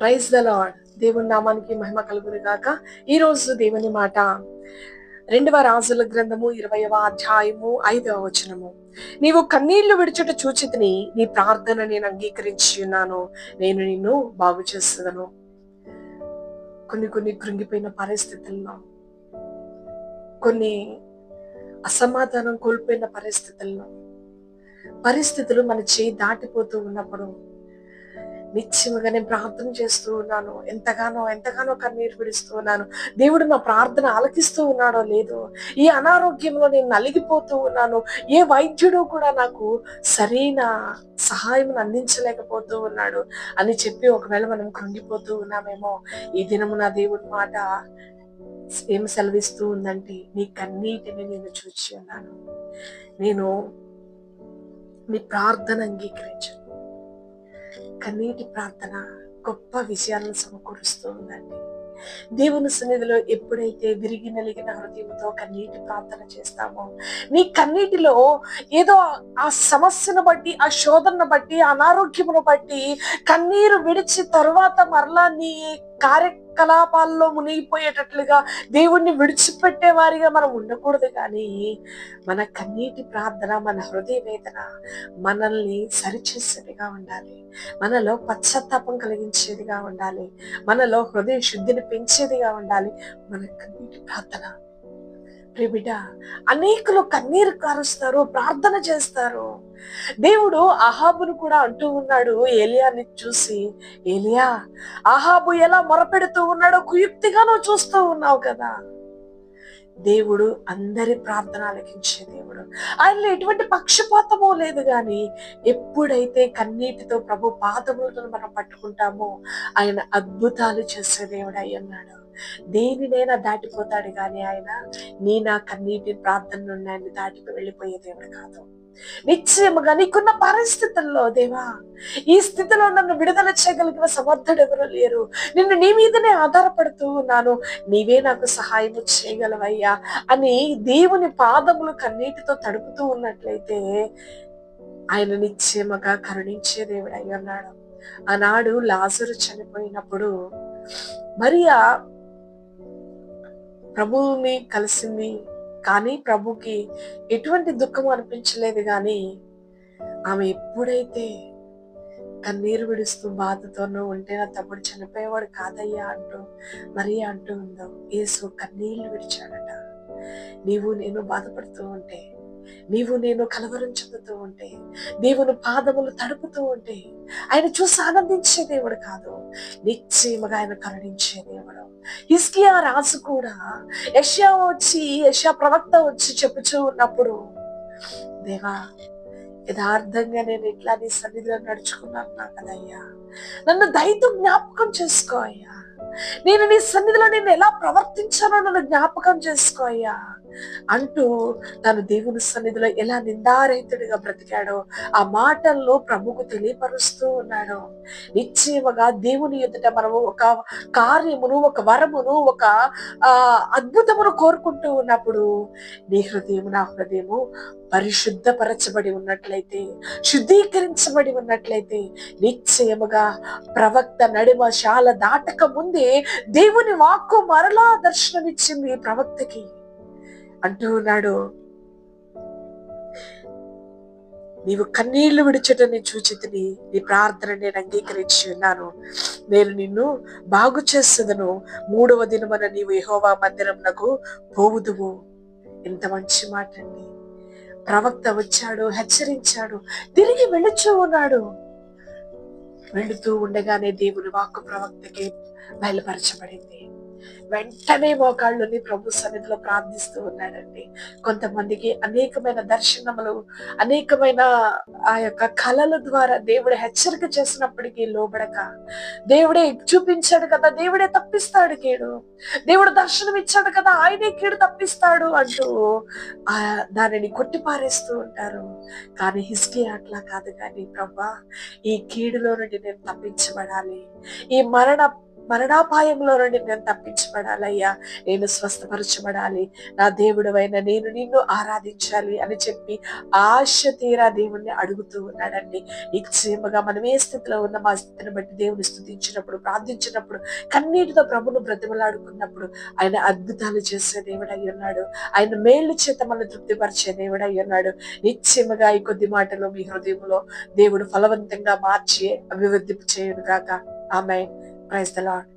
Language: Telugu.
ప్రైజ్ ద లాడ్ దేవుని నామానికి మహిమ కలుగును గాక. ఈ రోజు దేవుని మాట రెండవ రాజుల గ్రంథము ఇరవయవ అధ్యాయము ఐదవ వచనము. నీవు కన్నీళ్ళు విడిచుట చూచితిని నీ ప్రార్థన నేను అంగీకరించి ఉన్నాను. నేను నిన్ను బాగు చేస్తుందను కొన్ని కొన్ని కృంగిపోయిన పరిస్థితుల్లో కొన్ని అసమాధానం కోల్పోయిన పరిస్థితుల్లో పరిస్థితులు మన చేయి దాటిపోతూ ఉన్నప్పుడు నిశ్చయముగా నేను ప్రార్థన చేస్తూ ఉన్నాను. ఎంతగానో ఎంతగానో కన్నీరు విడుస్తూ ఉన్నాను. దేవుడు నా ప్రార్థన ఆలకిస్తూ ఉన్నాడో లేదో ఈ అనారోగ్యంలో నేను నలిగిపోతూ ఉన్నాను. ఏ వైద్యుడు కూడా నాకు సరైన సహాయం అందించలేకపోతూ ఉన్నాడు అని చెప్పి ఒకవేళ మనం కృంగిపోతూ ఉన్నామేమో ఈ దినము నా దేవుడి మాట ఏం సెలవిస్తూ ఉందంటే నీ కన్నీటిని నేను చూచి ఉన్నాను. నేను నీ ప్రార్థన అంగీకరించను. కన్నీటి ప్రార్థన గొప్ప విజయాలను సమకూరుస్తూ ఉందండి దేవుని సన్నిధిలో ఎప్పుడైతే విరిగి నలిగిన హృదయంతో కన్నీటి ప్రార్థన చేస్తామో నీ కన్నీటిలో ఏదో ఆ సమస్యను బట్టి ఆ శోధనను బట్టి అనారోగ్యమును బట్టి కన్నీరు విడిచి తరువాత మరలా నీ కార్యకలాపాల్లో మునిగిపోయేటట్లుగా దేవుణ్ణి విడిచిపెట్టే వారిగా మనం ఉండకూడదు కానీ మన కన్నీటి ప్రార్థన మన హృదయ వేదన మనల్ని సరిచేసేదిగా ఉండాలి. మనలో పశ్చాత్తాపం కలిగించేదిగా ఉండాలి. మనలో హృదయ శుద్ధిని పెంచేదిగా ఉండాలి. మన కన్నీటి ప్రార్థన. ప్రిబిడ అనేకులు కన్నీరు కారుస్తారు ప్రార్థన చేస్తారు. దేవుడు అహాబును కూడా అంటూ ఉన్నాడు ఏలియాని చూసి ఏలియా అహాబు ఎలా మొరపెడుతూ ఉన్నాడో కుయుక్తిగా నువ్వు చూస్తూ ఉన్నావు కదా. దేవుడు అందరి ప్రార్థన ఆలకించే దేవుడు. ఆయనలో ఎటువంటి పక్షపాతమో లేదు కానీ ఎప్పుడైతే కన్నీటితో ప్రభు పాదములను మనం పట్టుకుంటామో ఆయన అద్భుతాలు చేసే దేవుడు అయ్యన్నాడు. దేనినైనా దాటిపోతాడు కానీ ఆయన? నీ నా కన్నీటి ప్రార్థన నుండి ఆయన దాటికి వెళ్ళిపోయే దేవుడు కాదు. నిశ్చయముగా నీకున్న పరిస్థితుల్లో దేవా ఈ స్థితిలో నన్ను విడుదల చేయగలిగిన సమర్థుడు ఎవరు లేరు. నిన్ను నీ మీదనే ఆధారపడుతూ ఉన్నాను. నీవే నాకు సహాయం చేయగలవయ్యా అని దేవుని పాదములు కన్నీటితో తడుపుతూ ఉన్నట్లయితే ఆయన నిశ్చయముగా కరుణించే దేవుడు అయి ఆనాడు లాజరు చనిపోయినప్పుడు మరియా ప్రభువుని కలిసింది కానీ ప్రభుకి ఎటువంటి దుఃఖం అనిపించలేదు కానీ ఆమె ఎప్పుడైతే కన్నీరు విడుస్తూ బాధతోనూ ఉంటే నా తమ్ముడు చనిపోయేవాడు కాదయ్యా అంటూ మరీ అంటూ ఉందో యేసు కన్నీళ్ళు విడిచాడట. నీవు నేను బాధపడుతూ ఉంటే నీవు నేను కలవరం చెందుతూ ఉంటే దేవుని పాదములు తడుపుతూ ఉంటే ఆయన చూసి ఆనందించే దేవుడు కాదు. నిశ్చయముగా ఆయన కరుణించే దేవుడు. హిస్కియా రాజు కూడా యష్యా వచ్చి యష్యా ప్రవక్త వచ్చి చెప్పుచూ ఉన్నప్పుడు దేవా యథార్థంగా నేను ఇట్లా నీ సన్నిధిలో నడుచుకున్నాను నా కదయ్యా. నన్ను దయతో జ్ఞాపకం చేసుకో అయ్యా. నేను నీ సన్నిధిలో నేను ఎలా ప్రవర్తించానో నన్ను జ్ఞాపకం చేసుకో అయ్యా. అంటూ తను దేవుని సన్నిధిలో ఎలా నిందారహితుడిగా బ్రతికాడో ఆ మాటల్లో ప్రభుకు తెలియపరుస్తూ ఉన్నాడు. నిశ్చయముగా దేవుని ఎదుట మనము ఒక కార్యమును ఒక వరమును ఒక ఆ అద్భుతమును కోరుకుంటూ ఉన్నప్పుడు నీ హృదయము నా హృదయము పరిశుద్ధపరచబడి ఉన్నట్లయితే శుద్ధీకరించబడి ఉన్నట్లయితే నిశ్చయముగా ప్రవక్త నడిమ శాల దాటక ముందే దేవుని వాక్కు మరలా దర్శనమిచ్చింది ప్రవక్తకి. అంటూ ఉన్నాడు. నీవు కన్నీళ్ళు విడిచటని చూచితిని నీ ప్రార్థన నేను అంగీకరించి ఉన్నాను. నేను నిన్ను బాగు చేస్తుందను మూడవ దినమన నీవు యెహోవా మందిరంనకు పోవుదువు. ఎంత మంచి మాట అండి ప్రవక్త వచ్చాడు హెచ్చరించాడు తిరిగి వెళుచూ ఉన్నాడు. వెళుతూ ఉండగానే దేవుని వాక్కు ప్రవక్తకి బయలుపరచబడింది. వెంటనే మోకాళ్ళుని ప్రభు సన్నిధిలో ప్రార్థిస్తూ ఉన్నాడండి. కొంతమందికి అనేకమైన దర్శనములు అనేకమైన ఆ యొక్క కళల ద్వారా దేవుడు హెచ్చరిక చేసినప్పటికీ లోబడక దేవుడే చూపించాడు కదా దేవుడే తప్పిస్తాడు కీడు దేవుడు దర్శనం ఇచ్చాడు కదా ఆయనే కీడు తప్పిస్తాడు అంటూ ఆ దానిని కొట్టిపారేస్తూ ఉంటారు. కానీ హిస్కి అట్లా కాదు కానీ ప్రభా ఈ కీడులో నుండి నేను తప్పించబడాలి. ఈ మరణ మరణాపాయంలో నుండి నేను తప్పించబడాలయ్యా. నేను స్వస్థపరచబడాలి. నా దేవుడవైన నేను నిన్ను ఆరాధించాలి అని చెప్పి ఆశ తీరా దేవుణ్ణి అడుగుతూ ఉన్నాడండి. నిశ్చయముగా మనం ఏ స్థితిలో ఉన్న మా స్థితిని బట్టి దేవుని స్థుతించినప్పుడు ప్రార్థించినప్పుడు కన్నీటితో ప్రభును బ్రతిమలాడుకున్నప్పుడు ఆయన అద్భుతాలు చేసే దేవుడై ఉన్నాడు. ఆయన మేలు చేత మన తృప్తిపరిచే దేవుడు ఉన్నాడు. నిశ్చయముగా ఈ కొద్ది మాటలో మీ హృదయంలో దేవుడు ఫలవంతంగా మార్చి అభివృద్ధి చేయను గాక. ఆమె ప్రైజ్ ద లాడ్